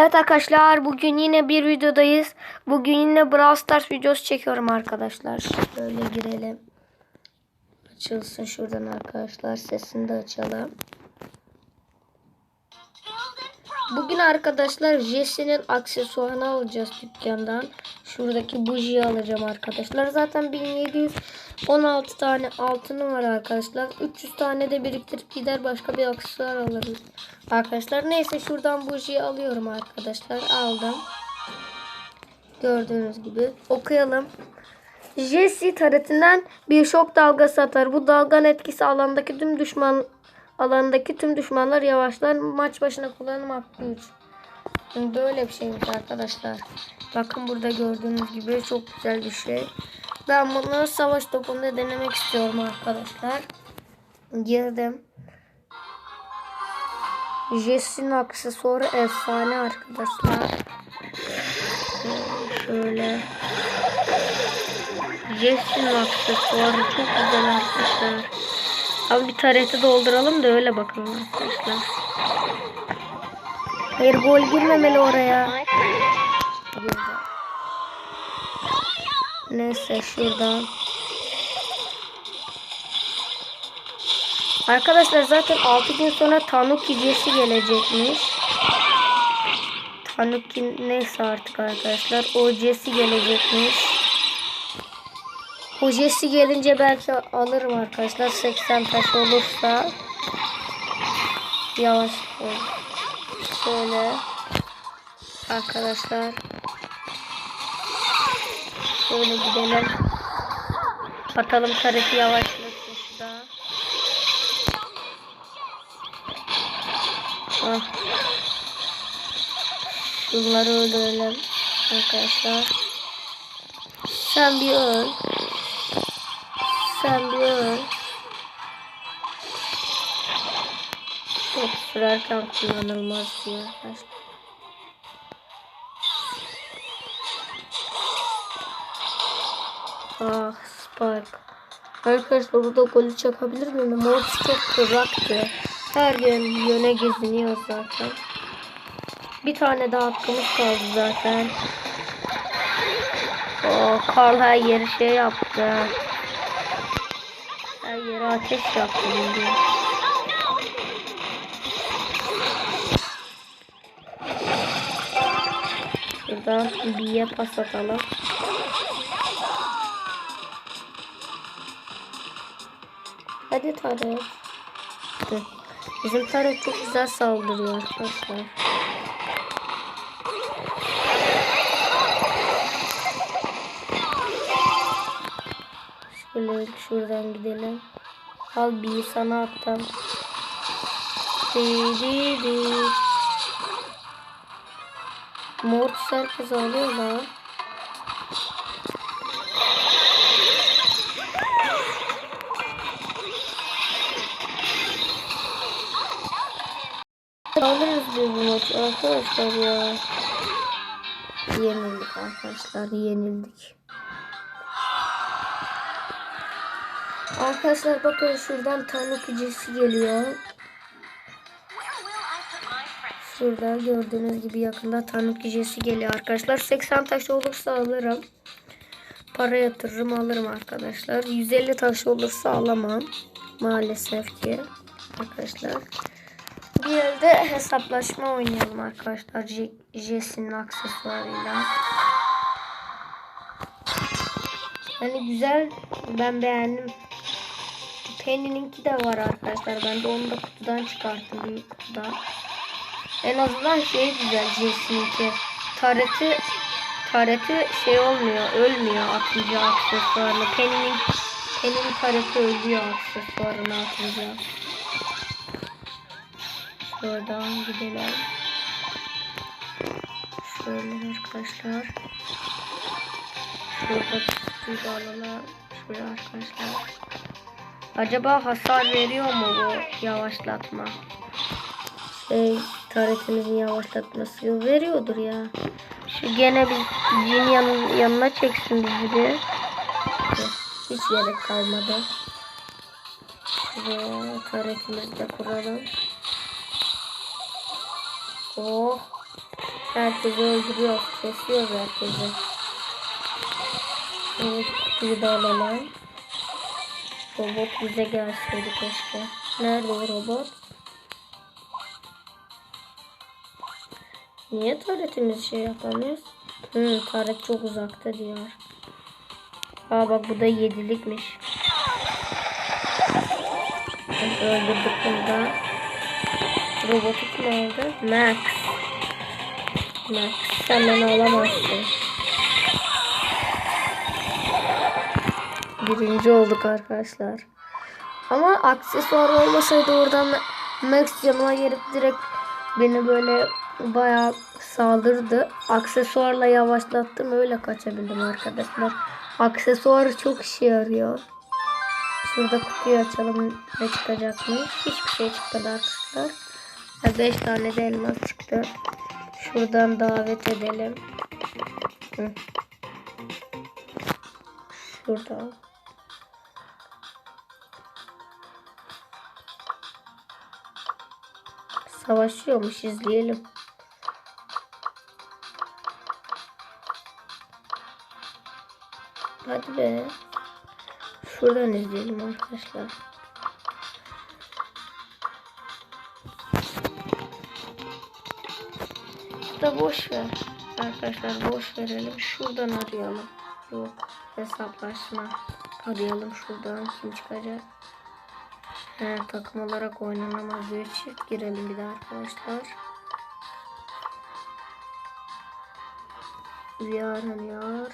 Evet arkadaşlar bugün yine bir videodayız. Bugün yine Brawl Stars videosu çekiyorum arkadaşlar. Şöyle girelim. Açılsın şuradan arkadaşlar. Sesini de açalım. Bugün arkadaşlar Jesse'nin aksesuarını alacağız dükkandan. Şuradaki bujiyi alacağım arkadaşlar. Zaten 1716 tane altını var arkadaşlar. 300 tane de biriktirip gider başka bir aksesuar alırız. Arkadaşlar neyse şuradan bujiyi alıyorum arkadaşlar. Aldım. Gördüğünüz gibi. Okuyalım. Jesse taretinden bir şok dalgası atar. Bu dalganın etkisi alandaki tüm düşman alandaki tüm düşmanlar yavaşlar. Maç başına kullanım hakkı 3. Böyle bir şeymiş arkadaşlar. Bakın burada gördüğünüz gibi çok güzel bir şey. Ben bunu savaş topunda denemek istiyorum arkadaşlar. Girdim. Jesse'nin aksesuarı efsane arkadaşlar. Şöyle. Jesse'nin aksesuarı çok güzel arkadaşlar. Abi bir tareti dolduralım da öyle bakalım arkadaşlar. Hayır gol girmemeli oraya. Girdi. Neyse şuradan. Arkadaşlar zaten 6 gün sonra Tanuki Jesse gelecekmiş. Tanuki neyse artık arkadaşlar. O Jesse gelecekmiş. O Jesse gelince belki alırım arkadaşlar. 80 taş olursa. Yavaş ol. Şöyle. Arkadaşlar. Şöyle gidelim. Atalım tarafı yavaşlasın şurada. Ah. Bunları öldürelim arkadaşlar. Sen bir öl. Sen bir öl. Top sürerken kullanılmaz diyor arkadaşlar. Ah Spark. Arkadaşlar burada golü çakabilir miyim? Mortis çok kıraktı. Her gün yöne geziniyor zaten. Bir tane daha hakkımız kaldı zaten. O Karl her yeri şey yaptı. Her yere ateş yaptı bildiğin. Şuradan B'ye pas atalım. Hadi Tarık. Bizim Tarık çok güzel saldırıyor arkadaşlar. Şöyle şuradan gidelim. Al bir sana attım. Di di di. Herkes alıyor lan. Alırız biz bu maçı arkadaşlar ya. Yenildik arkadaşlar yenildik. Arkadaşlar bakın şuradan tanıtıcısı geliyor. Şurada gördüğünüz gibi yakında tanıtıcısı geliyor arkadaşlar. 80 taş olursa alırım. Para yatırırım alırım arkadaşlar. 150 taş olursa alamam. Maalesef ki. Arkadaşlar. Bir elde hesaplaşma oynayalım arkadaşlar. Je- Jesse'nin aksesuarıyla. Hani güzel. Ben beğendim. Penny'ninki de var arkadaşlar. Ben de onu da kutudan çıkarttım. Büyük kutudan. En azından şey güzel Jesse'ninki. Tareti tareti şey olmuyor. Ölmüyor atınca aksesuarını. Penny'nin Penny'nin tareti ölüyor aksesuarını atınca. Şuradan gidelim. Şöyle arkadaşlar. Şurada da alalım. Şuraya arkadaşlar. Acaba hasar veriyor mu bu yavaşlatma? Şey taretimizin yavaşlatması. Veriyordur ya. Şu gene bir Jin yanın, yanına çeksin bizi bir. Hiç gerek kalmadı. Şuraya taretimizi de kuralım. Oh. Herkesi öldürüyoruz. Kesiyoruz herkesi. Evet, kutuyu da alalım. Robot bize gelseydi keşke. Nerede o robot? Niye taretimiz şey yapamıyoruz? Hı, taret çok uzakta diyor. Aa bak bu da yedilikmiş. Öldürdük bunu da. Robotu kim aldı? Max. Max sen beni alamazsın. Birinci olduk arkadaşlar. Ama aksesuar olmasaydı oradan Max canıma gelip direkt beni böyle bayağı saldırdı. Aksesuarla yavaşlattım öyle kaçabildim arkadaşlar. Aksesuar çok işe yarıyor. Şurada kutuyu açalım ne çıkacakmış. Hiçbir şey çıkmadı arkadaşlar. 5 tane de elmas çıktı. Şuradan davet edelim. Hı. Şuradan. Savaşıyormuş izleyelim. Hadi be. Şuradan izleyelim arkadaşlar. Da boş ver. Arkadaşlar boş verelim. Şuradan arayalım. Yok. Hesaplaşma. Arayalım şuradan. Kim çıkacak? He, takım olarak oynanamaz diyor. Çift girelim bir de arkadaşlar. Yarın yar.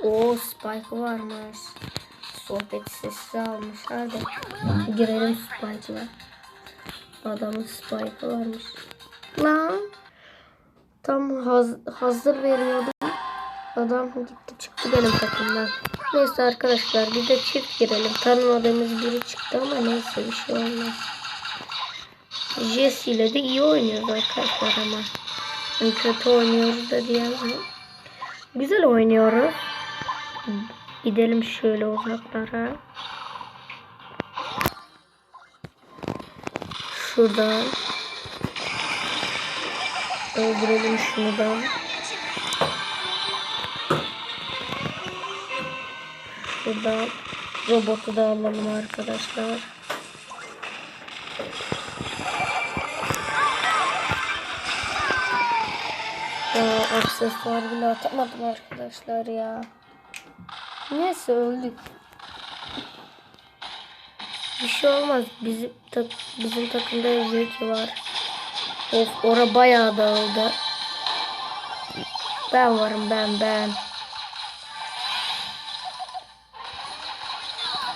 O Spike varmış. Sohbet sesi almışlar da. Girelim Spike'la. Adamın Spike varmış. Lan. Tam haz- hazır veriyordum. Adam gitti çıktı benim takımdan. Neyse arkadaşlar bir de çift girelim. Tanımadığımız biri çıktı ama neyse bir şey olmaz. Jesse ile de iyi oynuyoruz arkadaşlar ama. Yani kötü oynuyoruz da diyemem. Güzel oynuyoruz. Gidelim şöyle uzaklara. Şuradan. Öldürelim şunu da. Şuradan robotu da alalım arkadaşlar. Ya aksesuar bile atamadım arkadaşlar ya. Neyse öldük. Bir şey olmaz. Bizim tak bizim takımda Zeki var. Of ora bayağı dağıldı. Ben varım ben ben.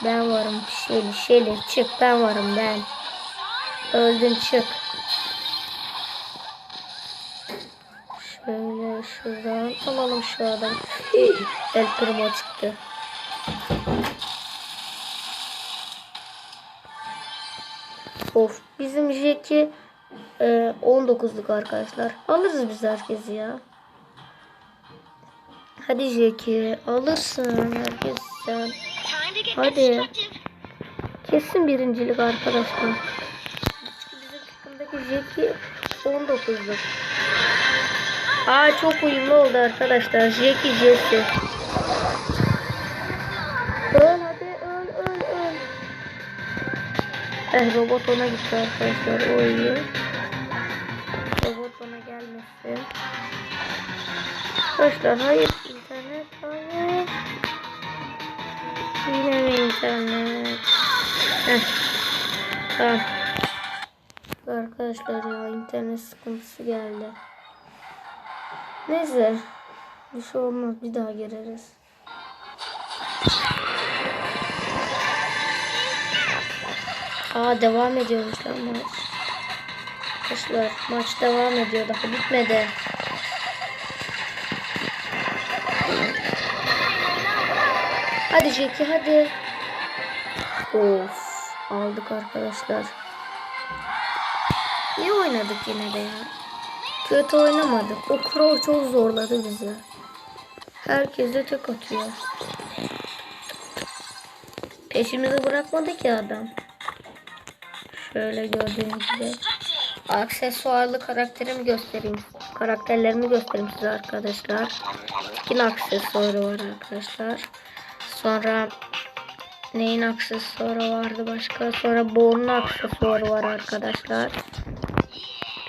Ben varım Şeli Şeli çık ben varım ben. Öldün çık. Şöyle şuradan alalım şu adam. El Primo çıktı. Of bizim Jeki e, 19'luk arkadaşlar. Alırız biz herkesi ya. Hadi Jeki alırsın herkes sen. Hadi. Kesin birincilik arkadaşlar. Bizim takımdaki Jeki 19'luk. Aa çok uyumlu oldu arkadaşlar. Jeki Jesse. Öl hadi öl öl öl. Eh robot ona gitti arkadaşlar. O iyi. Arkadaşlar hayır internet hayır. Yine mi internet? Heh. Tamam. Arkadaşlar ya internet sıkıntısı geldi. Neyse. Bir şey olmaz. Bir daha gireriz. Aa devam ediyormuş lan maç. Arkadaşlar maç devam ediyor. Daha bitmedi. Hadi Jackie hadi. Of. Aldık arkadaşlar. İyi oynadık yine de ya. Kötü oynamadık. O Crow çok zorladı bizi. Herkese tek atıyor. Peşimizi bırakmadı ki adam. Şöyle gördüğünüz gibi. Aksesuarlı karakterimi göstereyim karakterlerimi göstereyim size arkadaşlar. Skin aksesuarı var arkadaşlar. Sonra neyin aksesuarı vardı başka? Sonra Bor'un aksesuarı var arkadaşlar.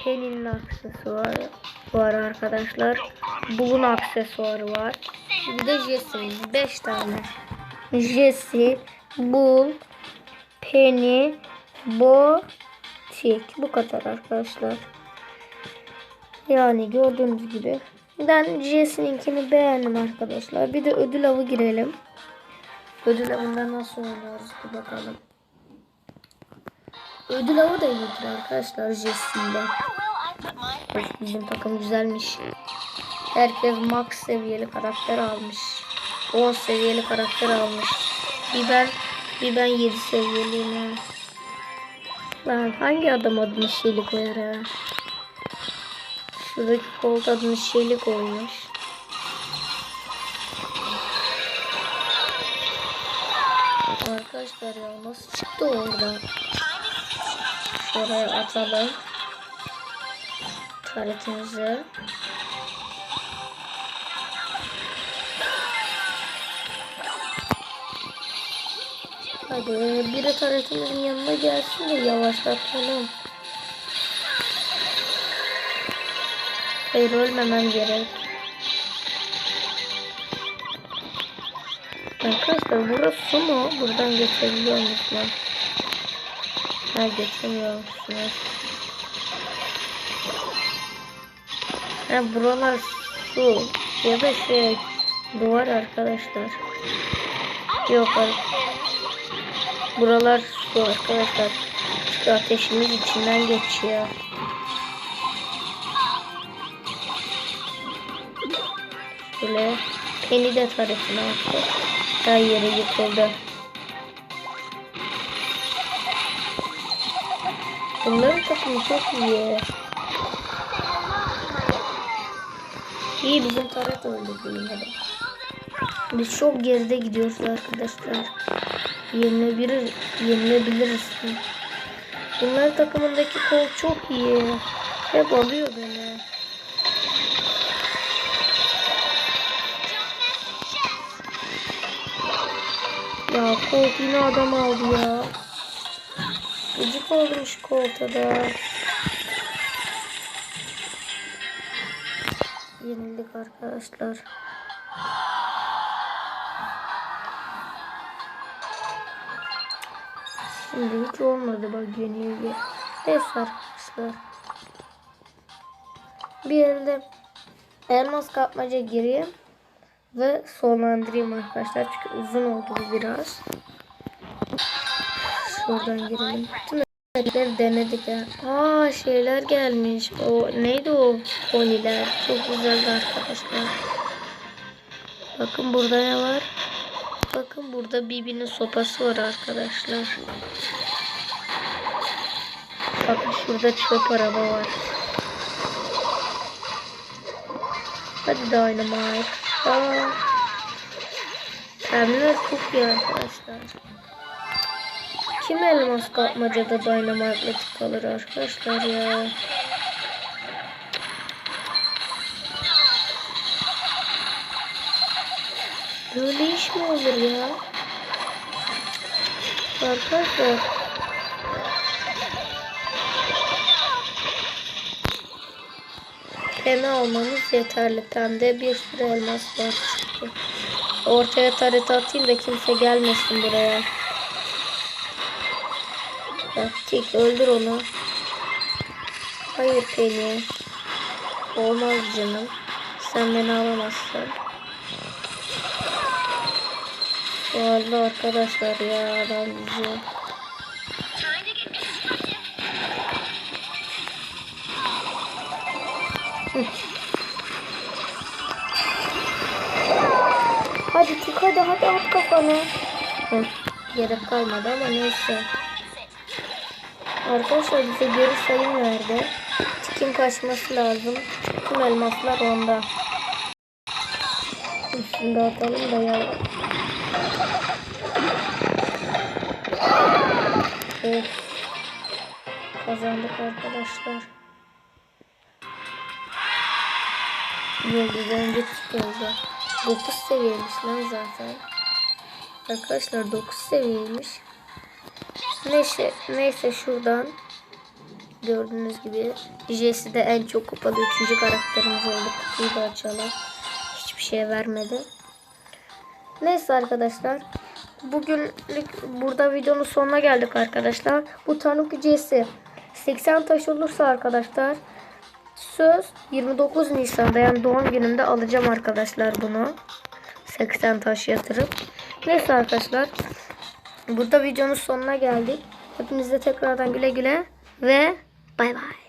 Penny'nin aksesuarı var arkadaşlar. Bull'un aksesuarı var. Bir de Jesse'nin 5 tane. Jesse, Bull, Penny, Bo, Tik. Bu kadar arkadaşlar. Yani gördüğünüz gibi. Ben Jesse'ninkini beğendim arkadaşlar. Bir de ödül avı girelim. Ödül avında nasıl oynuyoruz bir bakalım. Ödül avı da iyidir arkadaşlar Jesse ile. Of, Bizim takım güzelmiş. Herkes max seviyeli karakter almış. 10 seviyeli karakter almış. Bir ben, bir ben 7 seviyeliyim ha. Lan hangi adam adını şeyli koyar ha? Şuradaki kolt adını şeyli koymuş. Arkadaşlar ya nasıl çıktı orada? Şuraya atalım. Taretimizi. Hadi biri taretimizin yanına gelsin de yavaşlatalım. Hayır ölmemem gerek. Arkadaşlar burası su mu? Buradan geçebiliyor musunuz? Ha geçemiyormuşsunuz. Ha buralar su ya da şey duvar arkadaşlar. Yok ar- Buralar su arkadaşlar. Çünkü ateşimiz içinden geçiyor. Şöyle Penny de tarafına attı. Her yere yıkıldı. Bunların takımı çok iyi. İyi bizim taraf öldürdü yine de. Biz çok geride gidiyoruz arkadaşlar. Yenilebilir, yenilebiliriz. Bunlar takımındaki kol çok iyi. Hep alıyor beni. Ya Colt yine adam aldı ya. Gıcık oldum şu Colt'a da. Yenildik arkadaşlar. Şimdi hiç olmadı bak yenilgi. Neyse arkadaşlar. Bir elde elmas kapmaca gireyim. Ve sonlandırayım arkadaşlar. Çünkü uzun oldu bu biraz. Şuradan girelim. Tüm özellikleri denedik ya. Aa şeyler gelmiş. O neydi o poniler? Çok güzeldi arkadaşlar. Bakın burada ne var? Bakın burada Bibi'nin sopası var arkadaşlar. Bakın şurada çöp araba var. Hadi Dynamite. Aa. Çok iyi arkadaşlar. Kim elmas kapmacada Dynamite'la tık alır arkadaşlar ya. Böyle iş mi olur ya? Arkadaşlar. Pembe almamız yeterli. Pembe bir sürü elmas var çünkü. Ortaya taret atayım da kimse gelmesin buraya. Ya, Tik öldür onu. Hayır Penny. Olmaz canım. Sen beni alamazsın. Vallahi arkadaşlar ya adam bizi. Hadi tik hadi hadi at kafanı. Hı, gerek kalmadı ama neyse. Arkadaşlar bize geri sayım verdi. Tikin kaçması lazım. Tüm elmaslar onda. Üstünde atalım da ya. Of. Kazandık arkadaşlar. Yıldızlarınca çıkıyordu. 9 seviyeymiş lan zaten. Arkadaşlar 9 seviyeymiş. Neyse, neyse şuradan gördüğünüz gibi Jesse de en çok kupalı 3. karakterimiz oldu. Kutuyu da açalım. Hiçbir şey vermedi. Neyse arkadaşlar. Bugünlük burada videonun sonuna geldik arkadaşlar. Bu Tanuki Jesse 80 taş olursa arkadaşlar söz 29 Nisan'da yani doğum günümde alacağım arkadaşlar bunu. 80 taş yatırıp. Neyse arkadaşlar. Burada videonun sonuna geldik. Hepinize tekrardan güle güle ve bay bay.